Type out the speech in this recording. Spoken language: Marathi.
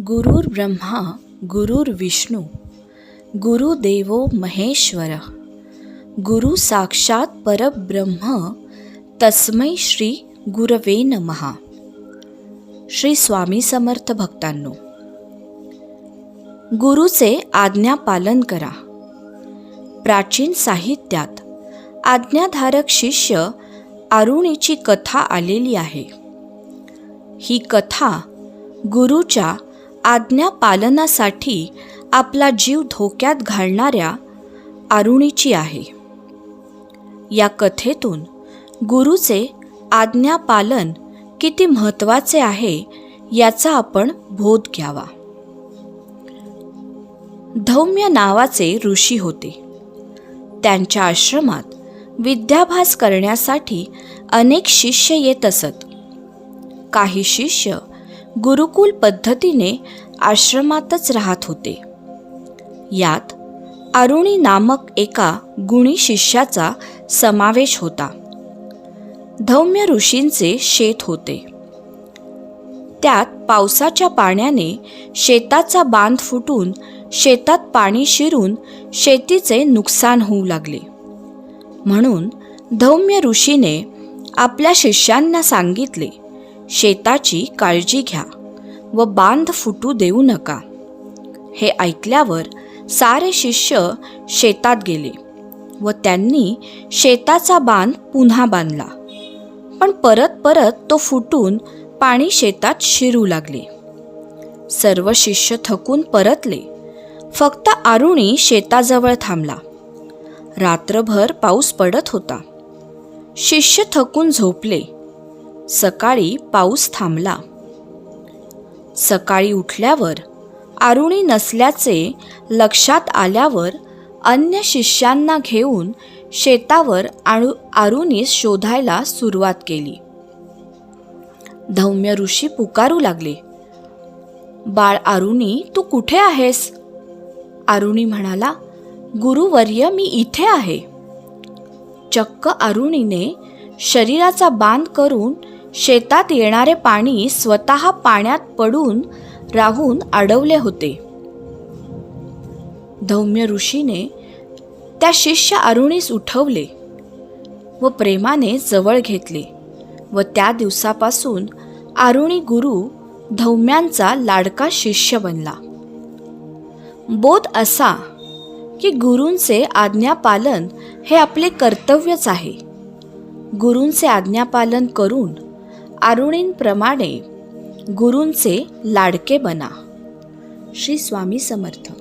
गुरुर्ब्रह्मा गुरुर्विष्णू गुरुदेवो महेश्वर। गुरु साक्षात परब्रह्म तस्मै श्री गुरवे नमहा श्री स्वामी समर्थ भक्तांनो गुरुचे आज्ञा पालन करा। प्राचीन साहित्यात आज्ञाधारक शिष्य आरुणीची कथा आलेली आहे। ही कथा गुरुच्या आज्ञा पालनासाठी आपला जीव धोक्यात घालणाऱ्या आरुणीची आहे. या कथेतून गुरुचे आज्ञापालन किती महत्त्वाचे आहे याचा आपण बोध घ्यावा. धौम्य नावाचे ऋषी होते. त्यांच्या आश्रमात विद्याभ्यास करण्यासाठी अनेक शिष्य येत असत. काही शिष्य गुरुकुल पद्धतीने आश्रमातच राहत होते. यात अरुणी नामक एका गुणी शिष्याचा समावेश होता. धौम्य ऋषींचे शेत होते. त्यात पावसाच्या पाण्याने शेताचा बांध फुटून शेतात पाणी शिरून शेतीचे नुकसान होऊ लागले. म्हणून धौम्य ऋषीने आपल्या शिष्यांना सांगितले शेताची काळजी घ्या व बांध फुटू देऊ नका. हे ऐकल्यावर सारे शिष्य शेतात गेले व त्यांनी शेताचा बांध पुन्हा बांधला. पण परत परत तो फुटून पाणी शेतात शिरू लागले. सर्व शिष्य थकून परतले. फक्त आरुणी शेताजवळ थांबला. रात्रभर पाऊस पडत होता. शिष्य थकून झोपले. सकाळी पाऊस थांबला. सकाळी उठल्यावर आरुणी नसल्याचे लक्षात आल्यावर अन्य शिष्यांना घेऊन शेतावर आणू आरुणीस शोधायला सुरुवात केली. धौम्य ऋषी पुकारू लागले बाळ आरुणी तू कुठे आहेस? आरुणी म्हणाला गुरुवर्य मी इथे आहे. चक्क आरुणीने शरीराचा बांध करून शेतात येणारे पाणी स्वतः पाण्यात पडून राहून अडवले होते. धौम्य ऋषीने त्या शिष्य अरुणीस उठवले व प्रेमाने जवळ घेतले व त्या दिवसापासून आरुणी गुरु धौम्यांचा लाडका शिष्य बनला. बोध असा की गुरूंचे आज्ञापालन हे आपले कर्तव्यच आहे. गुरूंचे आज्ञापालन करून अरुणींप्रमाणे गुरूंचे लाडके बना. श्री स्वामी समर्थ.